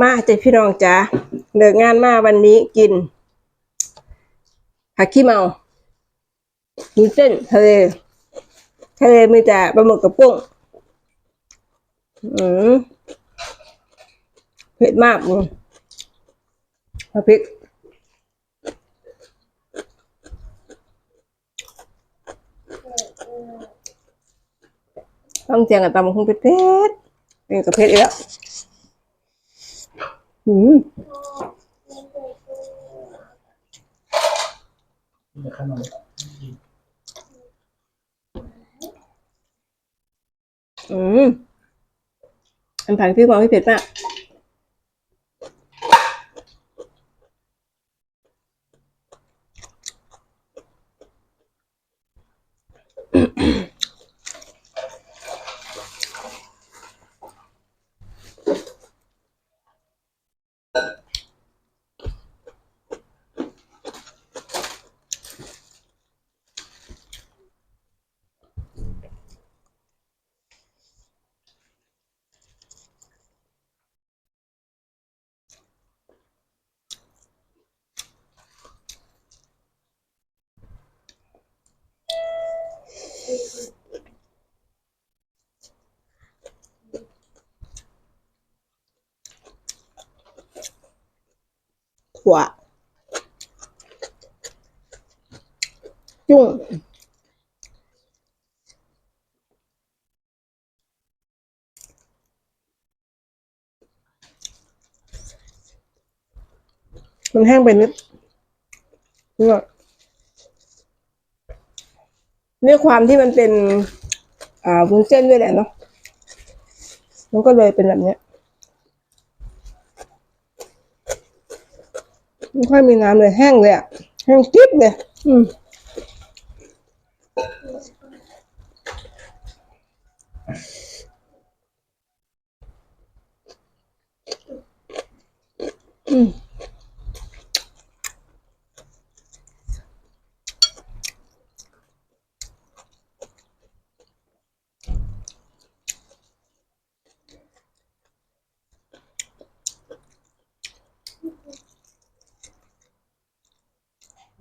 มาเจ้าพี่น้องจ๋าเลิกงานมาวันนี้กินผักขี้เมามีเส้นทะเลทะเลมีแต่ปลาหมึกกับกุ้งอืมเผ็ดมากมึงเอาพริกต้องเจียงกับตำคงเผ็ดเผ็ดเป็นกับเผ็ดอีกแล้ว อืมขนมอืมอันผักพี่บอกให้เผ็ดมาก ถั่วจุ้งมันแห้งไปนิดนี่ก็ด้วยความที่มันเป็น อ่าวุ้นเส้นด้วยแหละเนาะมันก็เลยเป็นแบบเนี้ย ไม่ค่อยมีน้ำเลยแห้งเลยอะแห้งกิ๊บเลย อืมอืม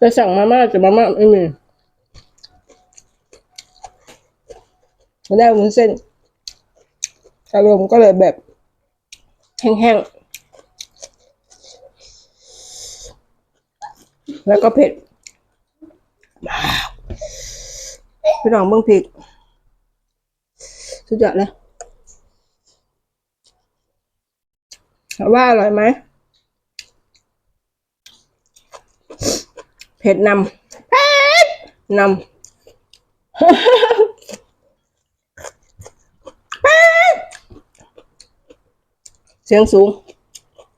จะสั่งมาม่าแต่มาม่าไม่มีไม่ได้วุ้นเส้นอารมณ์ก็เลยแบบ แห้งๆ แล้วก็เผ็ดพี่น้องเบิ่งพริก สุดยอดเลยว่าอร่อยไหม เผ็ดนำเผ็ดนำเผ็ดเสียงสูง